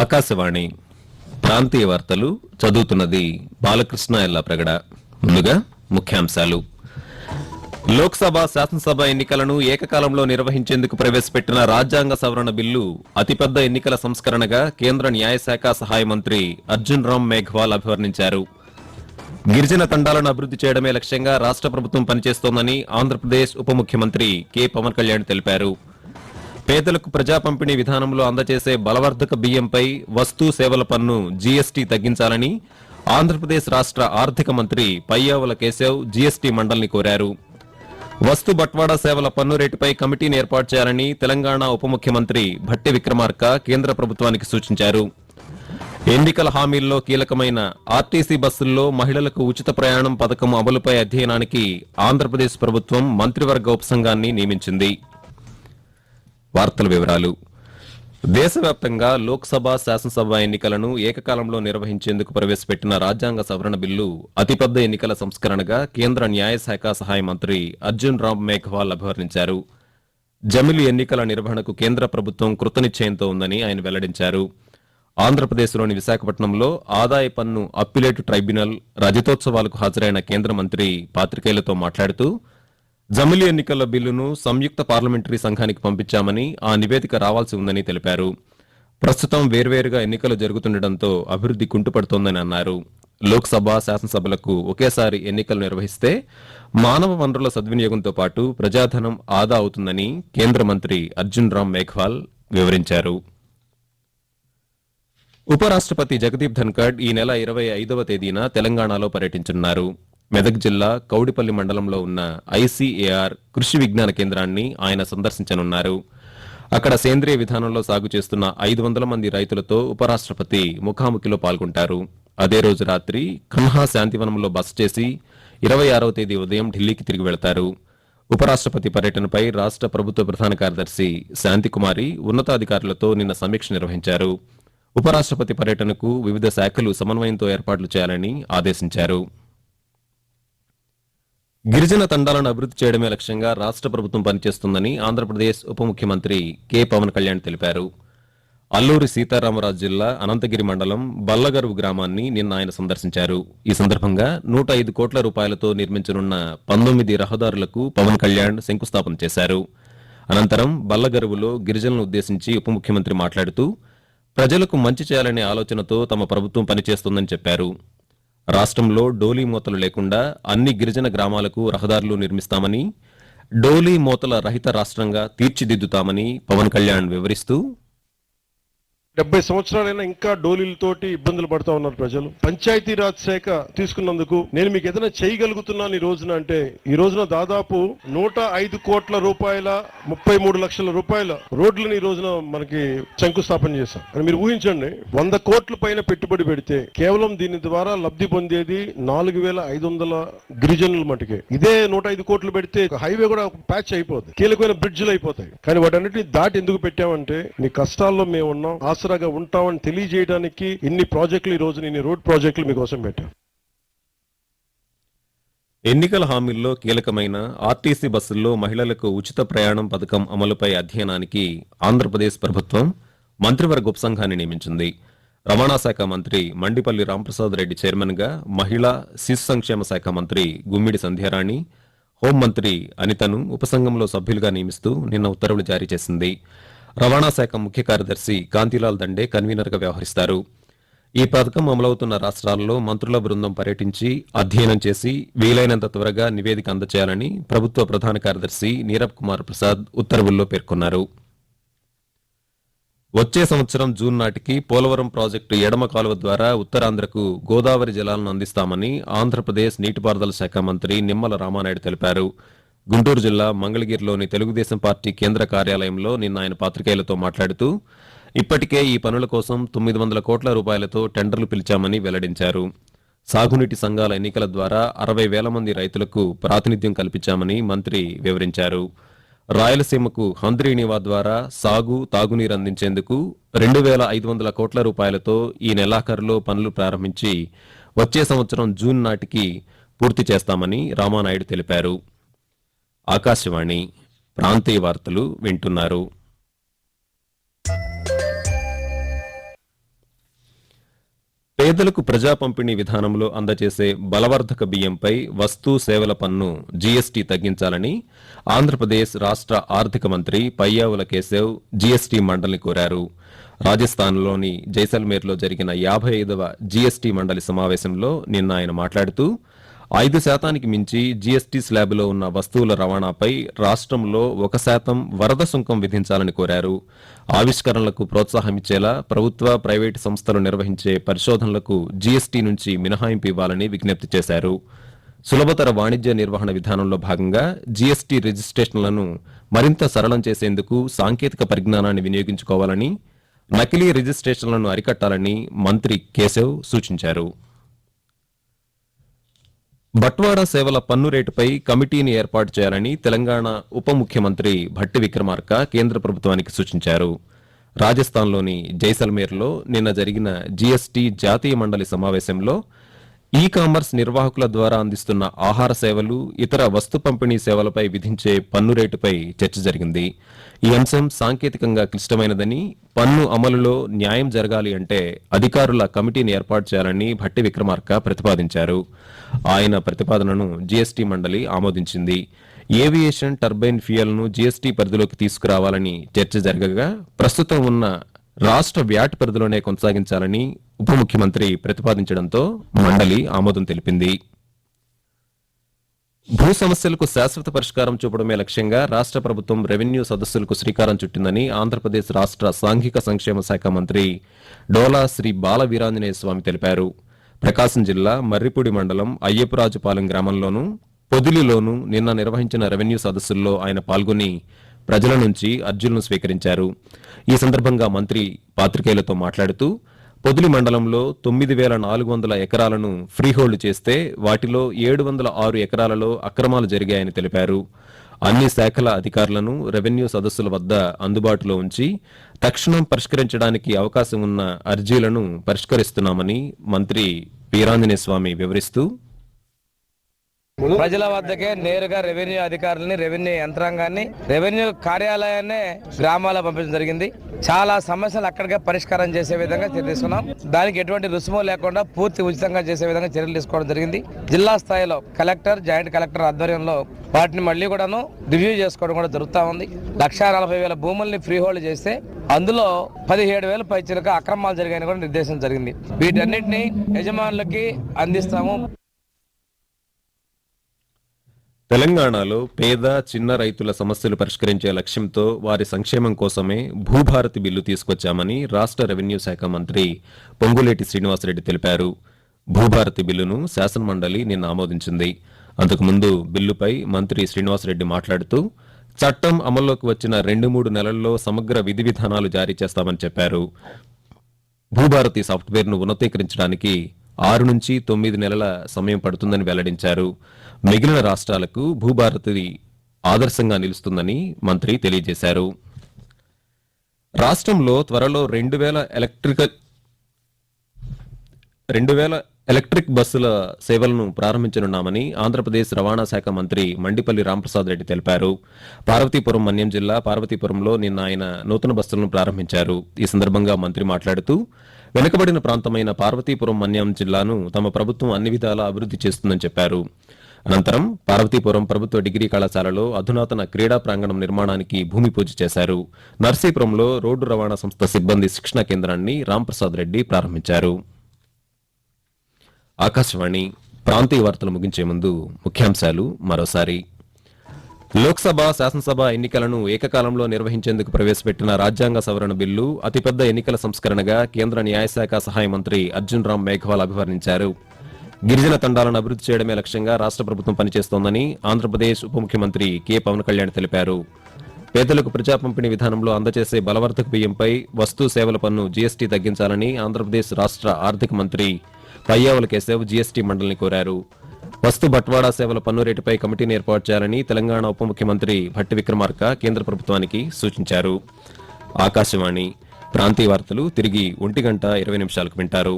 ఆకాశవాణి ప్రాంతీయ వార్తలు చదువుతున్నది బాలకృష్ణ ఎల్లా ప్రగడ. ముందుగా ముఖ్యాంశాలు. లోక్సభ శాసనసభ ఎన్నికలను ఏకకాలంలో నిర్వహించేందుకు ప్రవేశపెట్టిన రాజ్యాంగ సవరణ బిల్లు అతిపెద్ద ఎన్నికల సంస్కరణగా కేంద్ర న్యాయశాఖ సహాయ మంత్రి అర్జున్ రామ్ మేఘ్వాల్ అభివర్ణించారు. గిరిజన తండాలను అభివృద్ధి చేయడమే లక్ష్యంగా రాష్ట్ర ప్రభుత్వం పనిచేస్తోందని ఆంధ్రప్రదేశ్ ఉప ముఖ్యమంత్రి కె. పవన్ కళ్యాణ్ తెలిపారు. పేదలకు ప్రజా పంపిణీ విధానంలో అందజేసే బలవర్ధక బియ్యంపై వస్తు సేవల పన్ను జీఎస్టీ తగ్గించాలని ఆంధ్రప్రదేశ్ రాష్ట్ర ఆర్థిక మంత్రి పయ్యావుల కేశవ్ జీఎస్టీ మండలిని కోరారు. వస్తు బట్వాడా సేవల పన్ను రేటుపై కమిటీని ఏర్పాటు చేయాలని తెలంగాణ ఉప ముఖ్యమంత్రి భట్టి విక్రమార్క కేంద్ర ప్రభుత్వానికి సూచించారు. ఎన్నికల హామీల్లో కీలకమైన ఆర్టీసీ బస్సుల్లో మహిళలకు ఉచిత ప్రయాణం పథకం అమలుపై అధ్యయనానికి ఆంధ్రప్రదేశ్ ప్రభుత్వం మంత్రివర్గ ఉపసంఘాన్ని నియమించింది. వార్తల వివరాలు. దేశవ్యాప్తంగా లోక్సభ శాసనసభ ఎన్నికలను ఏకకాలంలో నిర్వహించేందుకు ప్రవేశపెట్టిన రాజ్యాంగ సవరణ బిల్లు అతిపెద్ద ఎన్నికల సంస్కరణగా కేంద్ర న్యాయశాఖ సహాయ మంత్రి అర్జున్ రామ్ మేఘ్వాల్ అభివర్ణించారు. జమిలి ఎన్నికల నిర్వహణకు కేంద్ర ప్రభుత్వం కృతనిశ్చయంతో ఉందని ఆయన వెల్లడించారు. ఆంధ్రప్రదేశ్లోని విశాఖపట్నంలో ఆదాయ పన్ను అప్పిలేటు ట్రైబ్యునల్ రజతోత్సవాలకు హాజరైన కేంద్ర మంత్రి పాత్రికేయులతో మాట్లాడుతూ జమిలి ఎన్నికల బిల్లును సంయుక్త పార్లమెంటరీ సంఘానికి పంపించామని ఆ నివేదిక రావాల్సి ఉందని తెలిపారు. ప్రస్తుతం వేర్వేరుగా ఎన్నికలు జరుగుతుండటంతో అభివృద్ధి కుంటుపడుతోందని అన్నారు. లోక్సభ శాసనసభలకు ఒకేసారి ఎన్నికలు నిర్వహిస్తే మానవ వనరుల సద్వినియోగంతో పాటు ప్రజాధనం ఆదా అవుతుందని కేంద్ర మంత్రి అర్జున్ రామ్ మేఘ్వాల్ వివరించారు. ఉపరాష్ట్రపతి జగదీప్ ధన్కడ్ ఈ నెల ఇరవై ఐదవ తేదీన తెలంగాణలో పర్యటించనున్నారు. మెదక్ జిల్లా కౌడిపల్లి మండలంలో ఉన్న ఐసీఏఆర్ కృషి విజ్ఞాన కేంద్రాన్ని ఆయన సందర్శించనున్నారు. అక్కడ సేంద్రియ విధానంలో సాగు చేస్తున్న ఐదు వందల మంది రైతులతో ఉపరాష్ట్రపతి ముఖాముఖిలో పాల్గొంటారు. అదే రోజు రాత్రి కన్హా శాంతివనంలో బస చేసి ఇరవై ఆరవ తేదీ ఉదయం ఢిల్లీకి తిరిగి వెళతారు. ఉపరాష్ట్రపతి పర్యటనపై రాష్ట్ర ప్రభుత్వ ప్రధాన కార్యదర్శి శాంతికుమారి ఉన్నతాధికారులతో నిన్న సమీక్ష నిర్వహించారు. ఉపరాష్ట్రపతి పర్యటనకు వివిధ శాఖలు సమన్వయంతో ఏర్పాట్లు చేయాలని ఆదేశించారు. గిరిజన తండాలను అభివృద్ధి చేయడమే లక్ష్యంగా రాష్ట్ర ప్రభుత్వం పనిచేస్తుందని ఆంధ్రప్రదేశ్ ఉప ముఖ్యమంత్రి కె పవన్ కళ్యాణ్ తెలిపారు. అల్లూరి సీతారామరాజు జిల్లా అనంతగిరి మండలం బల్లగరువు గ్రామాన్ని నిన్న ఆయన సందర్శించారు. ఈ సందర్భంగా నూట ఐదు కోట్ల రూపాయలతో నిర్మించనున్న పంతొమ్మిది రహదారులకు పవన్ కళ్యాణ్ శంకుస్థాపన చేశారు. అనంతరం బల్లగరువులో గిరిజనులను ఉద్దేశించి ఉప ముఖ్యమంత్రి మాట్లాడుతూ ప్రజలకు మంచి చేయాలనే ఆలోచనతో తమ ప్రభుత్వం పనిచేస్తుందని చెప్పారు. రాష్ట్రంలో డోలీ మూతలు లేకుండా అన్ని గిరిజన గ్రామాలకు రహదారులు నిర్మిస్తామని డోలీ మూతల రహిత రాష్ట్రంగా తీర్చిదిద్దుతామని పవన్ కళ్యాణ్ వివరిస్తూ డెబ్బై సంవత్సరాలైనా ఇంకా డోలీలతోటి ఇబ్బందులు పడుతూ ఉన్నారు ప్రజలు. పంచాయతీరాజ్ శాఖ తీసుకున్నందుకు నేను మీకు ఏదైనా చేయగలుగుతున్నాను ఈ రోజున అంటే ఈ రోజున దాదాపు నూట ఐదు కోట్ల రూపాయల ముప్పై మూడు లక్షల రూపాయల రోడ్లను ఈ రోజున మనకి శంకుస్థాపన చేశాం. అని మీరు ఊహించండి వంద కోట్ల పైన పెట్టుబడి పెడితే కేవలం దీని ద్వారా లబ్ధి పొందేది నాలుగు వేల ఐదు వందల గిరిజనుల మటుకే. ఇదే నూట ఐదు కోట్లు పెడితే హైవే కూడా ప్యాచ్ అయిపోతుంది కీలకమైన బ్రిడ్జ్లు అయిపోతాయి. కానీ వాటన్నిటిని దాటి ఎందుకు పెట్టామంటే నీ కష్టాల్లో మేము ఉన్నాం ఆసరాగా ఉంటామని తెలియజేయడానికి ఇన్ని ప్రాజెక్టులు ఈ రోజు ఇన్ని రోడ్ ప్రాజెక్టులు మీకోసం పెట్టాం. ఎన్నికల హామీల్లో కీలకమైన ఆర్టీసీ బస్సుల్లో మహిళలకు ఉచిత ప్రయాణం పథకం అమలుపై అధ్యయనానికి ఆంధ్రప్రదేశ్ ప్రభుత్వం మంత్రివర్గ ఉపసంఘాన్ని నియమించింది. రవాణా శాఖ మంత్రి మండిపల్లి రాంప్రసాద్ రెడ్డి చైర్మన్గా మహిళా శిశు సంక్షేమ శాఖ మంత్రి గుమ్మిడి సంధ్యారాణి హోంమంత్రి అనితను ఉపసంఘంలో సభ్యులుగా నియమిస్తూ నిన్న ఉత్తర్వులు జారీ చేసింది. రవాణా శాఖ ముఖ్య కార్యదర్శి కాంతిలాల్ దండే కన్వీనర్గా వ్యవహరిస్తారు. ఈ పథకం అమలవుతున్న రాష్ట్రాల్లో మంత్రుల బృందం పర్యటించి అధ్యయనం చేసి వీలైనంత త్వరగా నివేదిక అందచేయాలని ప్రభుత్వ ప్రధాన కార్యదర్శి నీరబ్ కుమార్ ప్రసాద్ ఉత్తర్వుల్లో పేర్కొన్నారు. వచ్చే సంవత్సరం జూన్ నాటికి పోలవరం ప్రాజెక్టు ఎడమ కాలువ ద్వారా ఉత్తరాంధ్రకు గోదావరి జలాలను అందిస్తామని ఆంధ్రప్రదేశ్ నీటిపారుదల శాఖ మంత్రి నిమ్మల రామానాయుడు తెలిపారు. గుంటూరు జిల్లా మంగళగిరిలోని తెలుగుదేశం పార్టీ కేంద్ర కార్యాలయంలో నిన్న ఆయన పాత్రికేయులతో మాట్లాడుతూ ఇప్పటికే ఈ పనుల కోసం తొమ్మిది వందల కోట్ల రూపాయలతో టెండర్లు పిలిచామని వెల్లడించారు. సాగునీటి సంఘాల ఎన్నికల ద్వారా అరవై వేల మంది రైతులకు ప్రాతినిధ్యం కల్పించామని మంత్రి వివరించారు. రాయలసీమకు హంద్రీనివా ద్వారా సాగు తాగునీరు అందించేందుకు రెండు వేల ఐదు వందల కోట్ల రూపాయలతో ఈ నెలాఖరులో పనులు ప్రారంభించి వచ్చే సంవత్సరం జూన్ నాటికి పూర్తి చేస్తామని రామానాయుడు తెలిపారు. ఆకాశవాణి ప్రాంతీయ వార్తలు వింటున్నారు. పేదలకు ప్రజా పంపిణీ విధానంలో అందజేసే బలవర్ధక బియ్యంపై వస్తు సేవల పన్ను జీఎస్టీ తగ్గించాలని ఆంధ్రప్రదేశ్ రాష్ట్ర ఆర్థిక మంత్రి పయ్యావుల కేశవ్ జీఎస్టీ మండలిని కోరారు. రాజస్థాన్లోని జైసల్మేర్లో జరిగిన యాభై ఐదవ జీఎస్టీ మండలి సమావేశంలో నిన్న ఆయన మాట్లాడుతూ ఐదు శాతానికి మించి జీఎస్టీ స్లాబులో ఉన్న వస్తువుల రవాణాపై రాష్ట్రంలో ఒక శాతం వరద సుంకం విధించాలని కోరారు. ఆవిష్కరణలకు ప్రోత్సాహం ఇచ్చేలా ప్రభుత్వ ప్రైవేటు సంస్థలు నిర్వహించే పరిశోధనలకు జీఎస్టీ నుంచి మినహాయింపు ఇవ్వాలని విజ్ఞప్తి చేశారు. సులభతర వాణిజ్య నిర్వహణ విధానంలో భాగంగా జీఎస్టీ రిజిస్ట్రేషన్లను మరింత సరళం చేసేందుకు సాంకేతిక పరిజ్ఞానాన్ని వినియోగించుకోవాలని నకిలీ రిజిస్ట్రేషన్లను అరికట్టాలని మంత్రి కేశవ్ సూచించారు. బట్వాడా సేవల పన్ను రేటుపై కమిటీని ఏర్పాటు చేయాలని తెలంగాణ ఉప ముఖ్యమంత్రి భట్టి విక్రమార్క కేంద్ర ప్రభుత్వానికి సూచించారు. రాజస్థాన్లోని జైసల్మేర్లో నిన్న జరిగిన జీఎస్టీ జాతీయ మండలి సమావేశంలో ఈ కామర్స్ నిర్వాహకుల ద్వారా అందిస్తున్న ఆహార సేవలు ఇతర వస్తు పంపిణీ సేవలపై విధించే పన్ను రేటుపై చర్చ జరిగింది. ఈ అంశం సాంకేతికంగా క్లిష్టమైనదని పన్ను అమలులో న్యాయం జరగాలి అంటే అధికారుల కమిటీని ఏర్పాటు చేయాలని భట్టి విక్రమార్క ప్రతిపాదించారు. ఆయన ప్రతిపాదనను జీఎస్టీ మండలి ఆమోదించింది. ఏవియేషన్ టర్బైన్ ఫ్యూయల్ను జీఎస్టీ పరిధిలోకి తీసుకురావాలని చర్చ జరగగా ప్రస్తుతం ఉన్న రాష్ట్ర వ్యాట్ పరిధిలోనే కొనసాగించాలని ఉప ముఖ్యమంత్రి ప్రతిపాదించడంతో మండలి ఆమోదం తెలిపింది. భూ సమస్యలకు శాశ్వత పరిష్కారం చూపడమే లక్ష్యంగా రాష్ట్ర ప్రభుత్వం రెవెన్యూ సదస్సులకు శ్రీకారం చుట్టిందని ఆంధ్రప్రదేశ్ రాష్ట్ర సాంఘిక సంక్షేమ శాఖ మంత్రి డోలా శ్రీ బాల వీరాంజనేయ స్వామి తెలిపారు. ప్రకాశం జిల్లా మర్రిపూడి మండలం అయ్యపురాజుపాలెం గ్రామంలోనూ పొదిలిలోనూ నిన్న నిర్వహించిన రెవెన్యూ సదస్సుల్లో ఆయన పాల్గొని ప్రజల నుంచి అర్జీలను స్వీకరించారు. ఈ సందర్భంగా మంత్రి పాత్రికేయులతో మాట్లాడుతూ పొదిలి మండలంలో తొమ్మిది వేల నాలుగు వందల ఎకరాలను ఫ్రీహోల్డ్ చేస్తే వాటిలో ఏడు వందల ఆరు ఎకరాలలో అక్రమాలు జరిగాయని తెలిపారు. అన్ని శాఖల అధికారులను రెవెన్యూ సదస్సుల వద్ద అందుబాటులో ఉంచి తక్షణం పరిష్కరించడానికి అవకాశం ఉన్న అర్జీలను పరిష్కరిస్తున్నామని మంత్రి వీరాంజనేయ స్వామి వివరిస్తూ ప్రజల వద్దకే నేరుగా రెవెన్యూ అధికారులని రెవెన్యూ యంత్రాంగాన్ని రెవెన్యూ కార్యాలయాన్నే గ్రామాల పంపించడం జరిగింది. చాలా సమస్యలు అక్కడికే పరిష్కారం చేసే విధంగా చర్య తీసుకున్నాం. దానికి ఎటువంటి రుసుము లేకుండా పూర్తి ఉచితంగా చేసే విధంగా చర్యలు తీసుకోవడం జరిగింది. జిల్లా స్థాయిలో కలెక్టర్ జాయింట్ కలెక్టర్ ఆధ్వర్యంలో వాటిని మళ్ళీ కూడాను రివ్యూ చేసుకోవడం కూడా జరుగుతూ ఉంది. లక్షా నలభై వేల భూముల్ని ఫ్రీ హోల్డ్ చేస్తే అందులో పదిహేడు వేల పైచలకు అక్రమాలు జరిగాయని కూడా నిర్దేశం జరిగింది. వీటన్నిటిని యజమానులకి అందిస్తాము. తెలంగాణలో పేద చిన్న రైతుల సమస్యలు పరిష్కరించే లక్ష్యంతో వారి సంక్షేమం కోసమే భూభారతి బిల్లు తీసుకొచ్చామని రాష్ట్ర రెవెన్యూ శాఖ మంత్రి పొంగులేటి శ్రీనివాసరెడ్డి తెలిపారు. భూభారతి బిల్లును శాసనమండలి నిన్న ఆమోదించింది. అంతకుముందు బిల్లుపై మంత్రి శ్రీనివాసరెడ్డి మాట్లాడుతూ చట్టం అమల్లోకి వచ్చిన రెండు మూడు నెలల్లో సమగ్ర విధి విధానాలు జారీ చేస్తామని చెప్పారు. భూభారతి సాఫ్ట్వేర్ను ఉన్నతీకరించడానికి ఆరు నుంచి తొమ్మిది నెలల సమయం పడుతుందని వెల్లడించారు. మిగిలిన రాష్ట్రాలకు భూభారతి ఆదర్శంగా నిలుస్తుందని మంత్రి తెలియజేశారు. రాష్ట్రంలో త్వరలో రెండు వేల ఎలక్ట్రికల్ రెండు వేల ఎలక్ట్రిక్ బస్సుల సేవలను ప్రారంభించనున్నామని ఆంధ్రప్రదేశ్ రవాణా శాఖ మంత్రి మండిపల్లి రాంప్రసాద్ రెడ్డి తెలిపారు. పార్వతీపురం మన్యం జిల్లా పార్వతీపురంలో నిన్న ఆయన నూతన బస్సులను ప్రారంభించారు. ఈ సందర్భంగా మంత్రి మాట్లాడుతూ వెనుకబడిన ప్రాంతమైన పార్వతీపురం మన్యం జిల్లాను తమ ప్రభుత్వం అన్ని విధాలా అభివృద్ధి చేస్తుందని చెప్పారు. అనంతరం పార్వతీపురం ప్రభుత్వ డిగ్రీ కళాశాలలో అధునాతన క్రీడా ప్రాంగణం నిర్మాణానికి భూమి పూజ చేశారు. నర్సీపురంలో రోడ్డు రవాణా సంస్థ సిబ్బంది శిక్షణ కేంద్రాన్ని రాంప్రసాద్ రెడ్డి ప్రారంభించారు. ఆకాశవాణి ప్రాంతీయ వార్తలు ముగించే ముందు ముఖ్యాంశాలు మరోసారి. లోక్సభ శాసనసభ ఎన్నికలను ఏకకాలంలో నిర్వహించేందుకు ప్రవేశపెట్టిన రాజ్యాంగ సవరణ బిల్లు అతిపెద్ద ఎన్నికల సంస్కరణగా కేంద్ర న్యాయశాఖ సహాయ మంత్రి అర్జున్ రామ్ మేఘవాల్ అభివర్ణించారు. గిరిజన తండాలను అభివృద్ధి చేయడమే లక్ష్యంగా రాష్ట్ర ప్రభుత్వం పనిచేస్తోందని ఆంధ్రప్రదేశ్ ఉప ముఖ్యమంత్రి కె. పవన్ కళ్యాణ్ తెలిపారు. పేదలకు ప్రజా పంపిణీ విధానంలో అందజేసే బలవర్ధక బియ్యంపై వస్తు సేవల పన్ను జీఎస్టీ తగ్గించాలని ఆంధ్రప్రదేశ్ రాష్ట్ర ఆర్థిక మంత్రి పయ్యావుల కేశవ్ జీఎస్టీ మండలిని కోరారు. వస్తు బట్వాడా సేవల పన్ను రేటుపై కమిటీని ఏర్పాటు చేయాలని తెలంగాణ ఉప ముఖ్యమంత్రి భట్టి విక్రమార్క కేంద్ర ప్రభుత్వానికి సూచించారు. ఆకాశవాణి ప్రాంతీయ వార్తలు తిరిగి ఒంటి గంట ఇరవై నిమిషాలకు వింటారు.